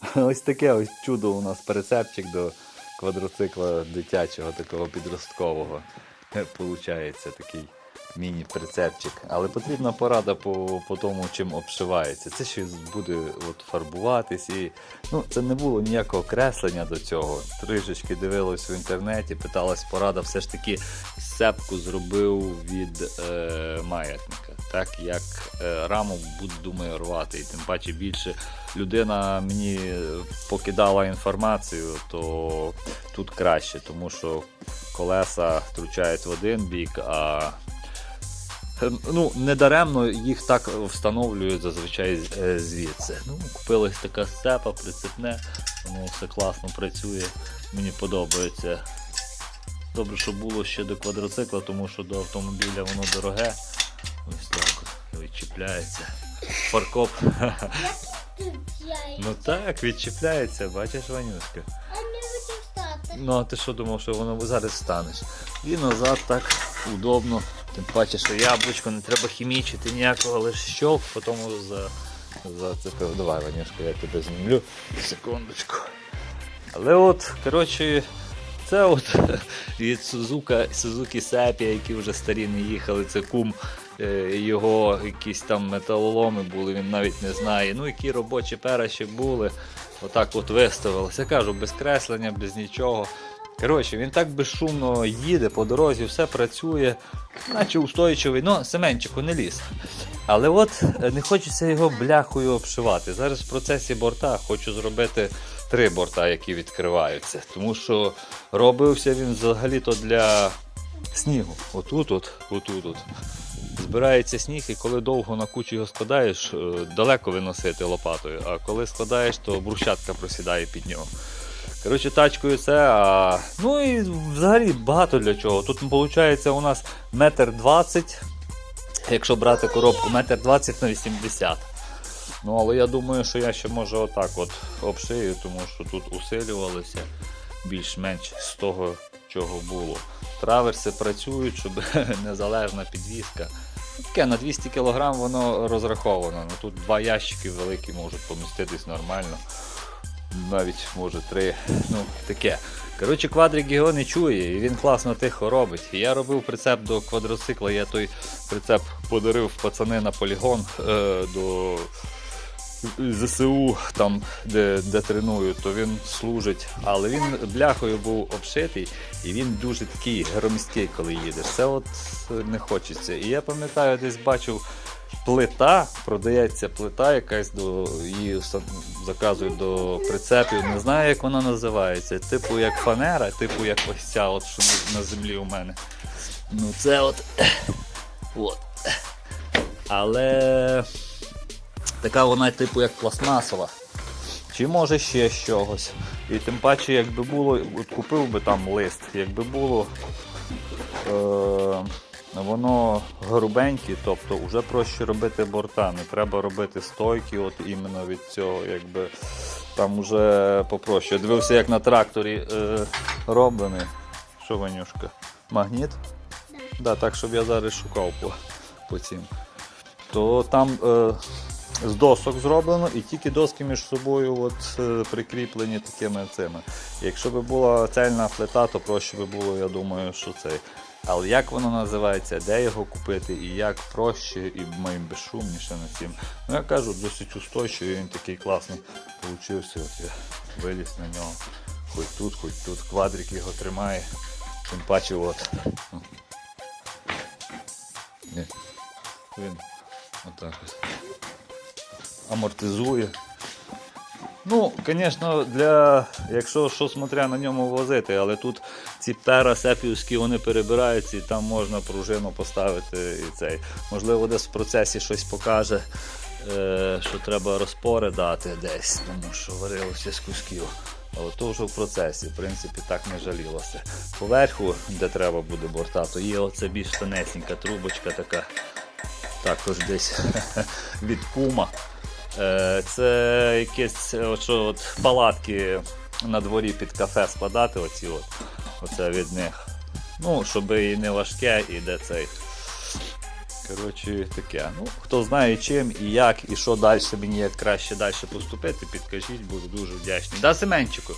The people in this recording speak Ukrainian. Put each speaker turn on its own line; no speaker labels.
Ось таке ось чудо у нас прицепчик до квадроцикла дитячого, такого підросткового. Е, Получається такий міні-прицепчик. Але потрібна порада по, по тому, чим обшивається. Це щось буде от, фарбуватись. І, ну, це не було ніякого креслення до цього. Трішечки дивилось в інтернеті, питалась порада, все ж таки сепку зробив від е, маятника. Так як е, раму буду, думаю, рвати. І тим паче більше людина мені покидала інформацію, то тут краще, тому що колеса втручають в один бік, а е, ну, недаремно їх так встановлюють зазвичай е, звідси. Ну, купилась така степа, прицепне, воно все класно працює, мені подобається. Добре, що було ще до квадроцикла, тому що до автомобіля воно дороге. Ось так відчіпляється. Фаркоп. Ну так, відчіпляється, бачиш, Ванюшка. Ну, а ти що думав, що воно зараз станеш? І назад так удобно. Тим паче, що яблучко не треба хімічити ніякого, лише щолк, потім за, зацепив. Давай, Ванюшка, я тебе знімлю. Секундочку. Але от, коротше, це от від Suzuki, Suzuki Sepia, які вже старі не їхали, це кум. Е, Його якісь там металоломи були, він навіть не знає. Ну, які робочі пера ще були. Отак от виставилося. Я кажу, без креслення, без нічого. Коротше, він так безшумно їде по дорозі, все працює, наче устойчивий. Ну, Семенчику не ліз. Але от е, не хочеться його бляхою обшивати. Зараз в процесі борта хочу зробити три борта, які відкриваються. Тому що робився він взагалі-то для снігу. Отут, от, отут, от. Збирається сніг, і коли довго на кучу його складаєш, е, далеко виносити лопатою, а коли складаєш, то брусчатка просідає під нього. Коротше, тачкою це. А... Ну і взагалі багато для чого. Тут виходить у нас метр двадцять, якщо брати коробку, метр двадцять на 80. Ну, але я думаю, що я ще може отак от обшию, тому що тут усилювалося більш-менш з того, чого було. Траверси працюють, щоб незалежна підвізка. Таке на 200 кг воно розраховано. Ну, тут два ящики великі можуть поміститись нормально. Навіть може три. Ну, таке. Коротше, квадрик його не чує, і він класно тихо робить. Я робив прицеп до квадроцикла, я той прицеп подарив пацани на полігон е, до ЗСУ, там, де, де треную, то він служить. Але він бляхою був обшитий і він дуже такий громісткий, коли їдеш. Це от е, не хочеться. І я пам'ятаю, десь бачив плита, продається плита якась до її заказують до прицепів. Не знаю, як вона називається. Типу як фанера, типу як ось ця, от, що на- землі у мене. Ну це от. от. Але така вона, типу, як пластмасова. Чи може ще чогось. І тим паче, якби було, от купив би там лист, якби було е, воно грубеньке, тобто вже проще робити борта, не треба робити стойки, от іменно від цього, якби там вже попроще. Я дивився, як на тракторі е, роблений. Що, Ванюшка? Магніт? Да, так, щоб я зараз шукав по, по цим. То там е, з досок зроблено і тільки доски між собою от, е, прикріплені такими цими. Якщо б була цельна плита, то проще би було, я думаю, що цей. Але як воно називається, де його купити і як проще і моїм безшумніше на цим. Ну я кажу, досить устойчивий, він такий класний получився. От я виліз на нього. Хоч тут, хоч тут. Квадрик його тримає. Тим паче от. Він отак ось амортизує. Ну, звісно, для, якщо що смотря на ньому возити, але тут ці пера сепівські вони перебираються і там можна пружину поставити і цей. Можливо, десь в процесі щось покаже, е, що треба розпори дати десь, тому що варилося з кусків. Але то вже в процесі, в принципі, так не жалілося. Поверху, де треба буде борта, то є оце більш тонесенька трубочка така, також десь від кума. Е, Це якісь що, от, палатки на дворі під кафе складати, оці от, оце від них. Ну, щоб і не важке, і де цей. Коротше, таке. Ну, хто знає чим і як, і що далі мені як краще далі поступити, підкажіть, буду дуже вдячний. Да, Семенчику?